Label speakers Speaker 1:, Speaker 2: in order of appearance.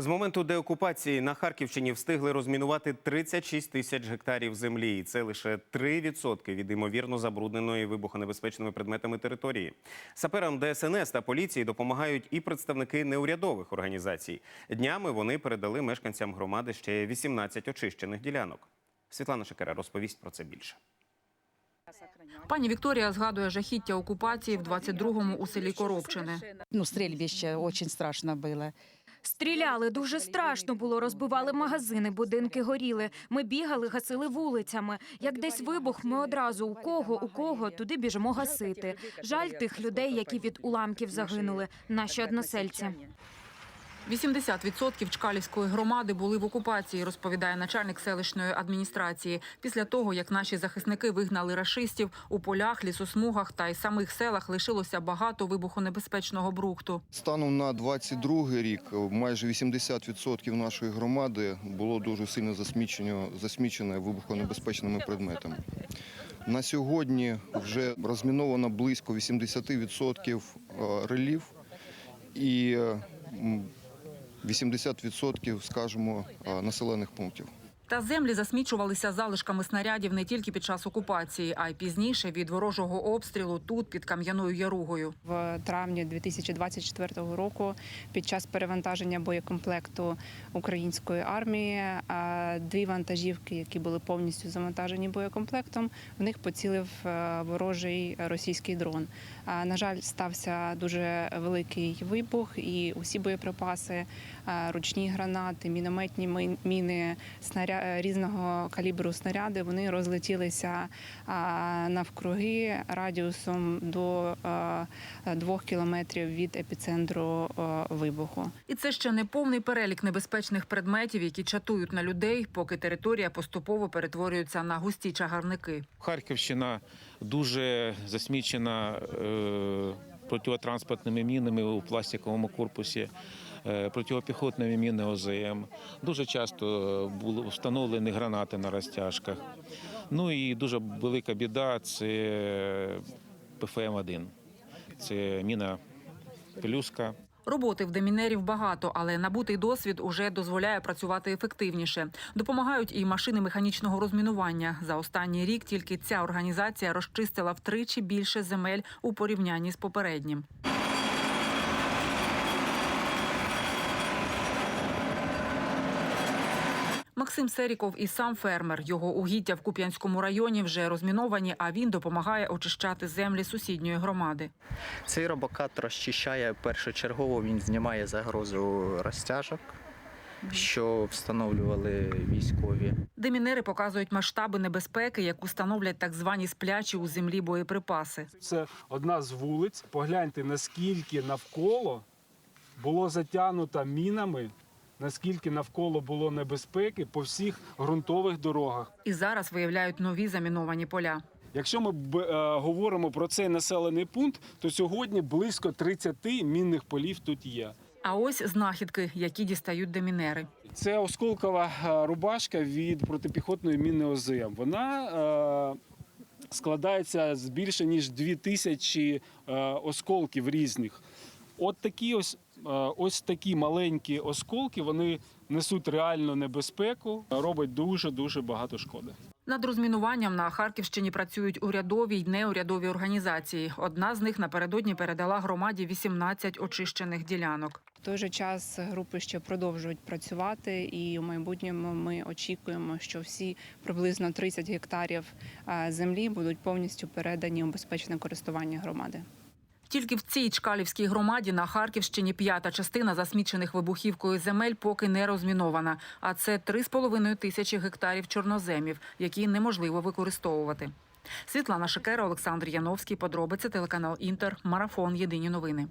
Speaker 1: З моменту деокупації на Харківщині встигли розмінувати 36 тисяч гектарів землі. І це лише 3% від ймовірно забрудненої вибухонебезпечними предметами території. Саперам ДСНС та поліції допомагають і представники неурядових організацій. Днями вони передали мешканцям громади ще 18 очищених ділянок. Світлана Шекера розповість про це більше.
Speaker 2: Пані Вікторія згадує жахіття окупації в 22-му у селі Коробчине.
Speaker 3: Ну, стрельбище очень страшно было.
Speaker 4: Стріляли дуже страшно було, розбивали магазини, будинки горіли. Ми бігали, гасили вулицями. Як десь вибух, ми одразу у кого, у кого туди біжимо гасити. Жаль тих людей, які від уламків загинули, наші односельці.
Speaker 2: 80% Чкалівської громади були в окупації, розповідає начальник селищної адміністрації. Після того, як наші захисники вигнали рашистів, у полях, лісосмугах та й самих селах лишилося багато вибухонебезпечного брухту.
Speaker 5: Станом на 22 рік майже 80% нашої громади було дуже сильно засмічено, засмічене вибухонебезпечними предметами. На сьогодні вже розміновано близько 80% релів і 80%, скажімо, населених пунктів.
Speaker 2: Та землі засмічувалися залишками снарядів не тільки під час окупації, а й пізніше від ворожого обстрілу тут під Кам'яною Яругою.
Speaker 6: В травні 2024 року під час перевантаження боєкомплекту української армії дві вантажівки, які були повністю завантажені боєкомплектом, в них поцілив е, ворожий російський дрон. На жаль, стався дуже великий вибух, і усі боєприпаси, ручні гранати, мінометні міни, снаря... різного калібру снаряди, вони розлетілися навкруги радіусом до е, двох кілометрів від епіцентру е, вибуху.
Speaker 2: І це ще не повний перелік небезпечних предметів, які чатують на людей, поки територія поступово перетворюється на густі чагарники.
Speaker 7: Харківщина дуже засмічена е, протитранспортними мінами у пластиковому корпусі, е, протипіхотними мінами ОЗМ. Дуже часто були встановлені гранати на розтяжках. Ну і дуже велика біда це ПФМ-1. Це міна пелюска.
Speaker 2: Роботи в демінерів багато, але набутий досвід уже дозволяє працювати ефективніше. Допомагають і машини механічного розмінування. За останній рік тільки ця організація розчистила втричі більше земель у порівнянні з попереднім. Максим Серіков і сам фермер. Його угіддя в Куп'янському районі вже розміновані, а він допомагає очищати землі сусідньої громади.
Speaker 8: Цей робокат розчищає першочергово, він знімає загрозу розтяжок, що встановлювали військові.
Speaker 2: Демінери показують масштаби небезпеки, яку становлять так звані сплячі у землі боєприпаси.
Speaker 9: Це одна з вулиць. Погляньте, наскільки навколо було затягнуто мінами, наскільки навколо було небезпеки по всіх ґрунтових дорогах.
Speaker 2: І зараз виявляють нові заміновані поля.
Speaker 9: Якщо ми е, говоримо про цей населений пункт, то сьогодні близько 30 мінних полів тут є.
Speaker 2: А ось знахідки, які дістають демінери.
Speaker 9: Це осколкова е, рубашка від протипіхотної міни ОЗМ. Вона е, складається з більше ніж 2000 е, осколків різних. От такі ось, ось такі маленькі осколки вони несуть реальну небезпеку, роблять дуже дуже багато шкоди.
Speaker 2: Над розмінуванням на Харківщині працюють урядові й неурядові організації. Одна з них напередодні передала громаді 18 очищених ділянок.
Speaker 6: В той же час групи ще продовжують працювати, і у майбутньому ми очікуємо, що всі приблизно 30 гектарів е, землі будуть повністю передані у безпечне користування громади.
Speaker 2: Тільки в цій чкалівській громаді на Харківщині п'ята частина засмічених вибухівкою земель поки не розмінована. А це 3,5 тисячі гектарів чорноземів, які неможливо використовувати. Світлана Шикера, Олександр Яновський. Подробиці телеканал Інтер. Марафон. Єдині новини.